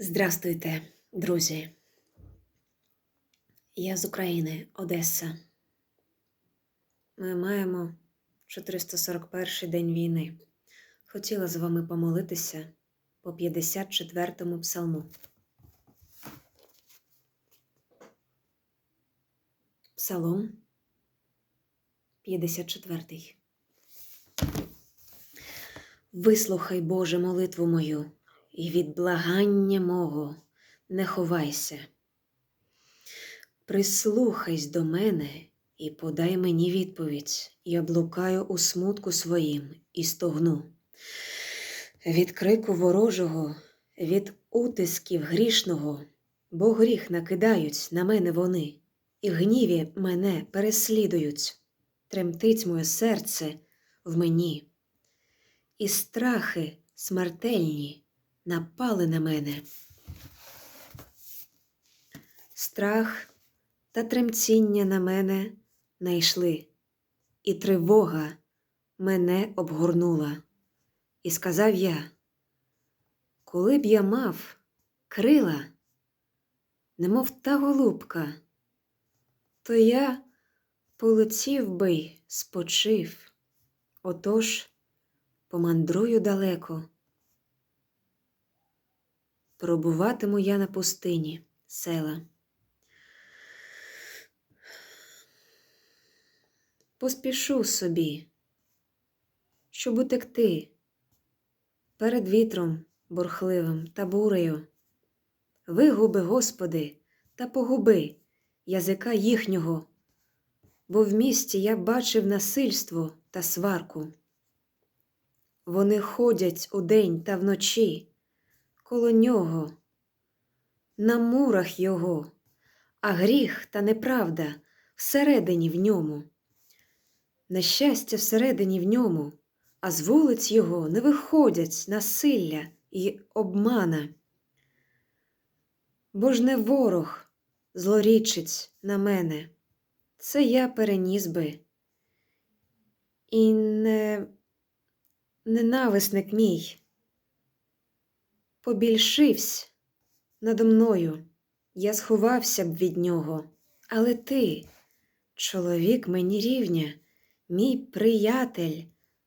Здравствуйте, друзі. Я з України, Одеса. Ми маємо 441 день війни. Хотіла з вами помолитися по 54-му псалму. Псалом 54. Вислухай, Боже, молитву мою, і від благання мого не ховайся. Прислухайсь до мене і подай мені відповідь. Я блукаю у смутку своїм і стогну. Від крику ворожого, від утисків грішного, бо гріх накидають на мене вони, і в гніві мене переслідують. Тремтить моє серце в мені, і страхи смертельні напали на мене. Страх та тремтіння на мене найшли, і тривога мене обгорнула. І сказав я, коли б я мав крила, немов та голубка, то я полетів би й спочив, отож помандрую далеко. Пробуватиму я на пустині села. Поспішу собі, щоб утекти перед вітром бурхливим та бурею. Вигуби, Господи, та погуби язика їхнього, бо в місті я бачив насильство та сварку. Вони ходять удень та вночі коло нього, на мурах його, а гріх та неправда всередині в ньому. Нещастя всередині в ньому, а з вулиць його не виходять насилля і обмана. Бо ж не ворог злорічить на мене, це я переніс би. І не ненависник мій побільшивсь надо мною, я сховався б від нього, але ти, чоловік мені рівня, мій приятель,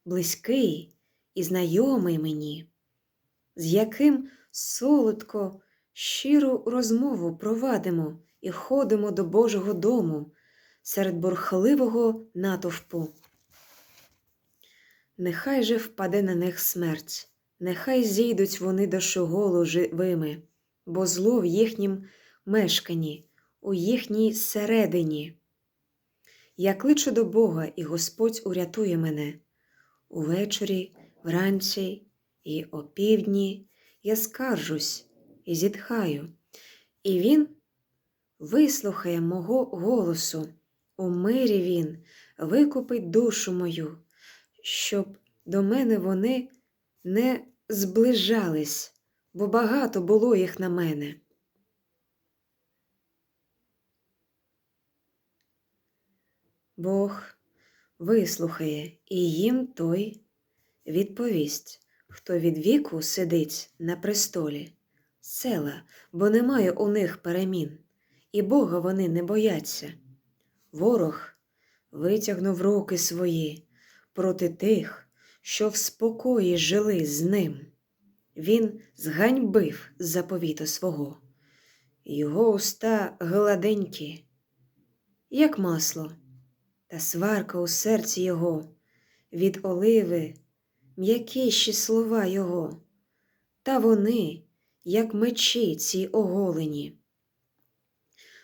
близький і знайомий мені, з яким солодко щиру розмову провадимо і ходимо до Божого дому серед бурхливого натовпу. Нехай же впаде на них смерть, нехай зійдуть вони до шоголу живими, бо зло в їхнім мешканні, у їхній середині. Я кличу до Бога, і Господь урятує мене. Увечері, вранці і опівдні я скаржусь і зітхаю, і Він вислухає мого голосу. У мирі Він викупить душу мою, щоб до мене вони не зближались, бо багато було їх на мене. Бог вислухає і їм той відповість, хто від віку сидить на престолі, села, бо немає у них перемін, і Бога вони не бояться. Ворог витягнув руки свої проти тих, що в спокої жили з ним. Він зганьбив заповіту свого, його уста гладенькі, як масло, та сварка у серці його, від оливи, м'якіші слова його, та вони, як мечі ці оголені.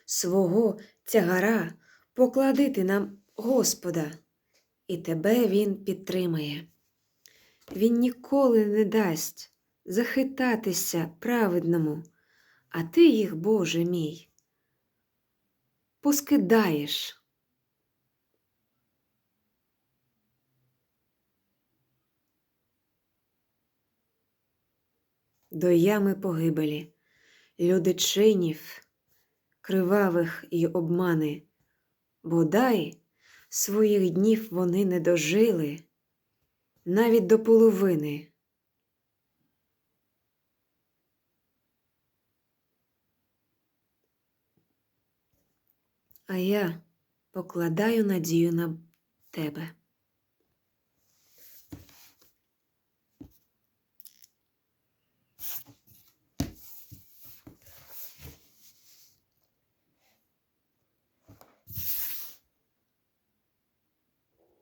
Свого тягара покладити нам Господа, і тебе Він підтримає. Він ніколи не дасть захитатися праведному, а ти їх, Боже мій, поскидаєш. До ями погибелі, люди чинів, кривавих і обмани, бодай своїх днів вони не дожили навіть до половини. А я покладаю надію на тебе.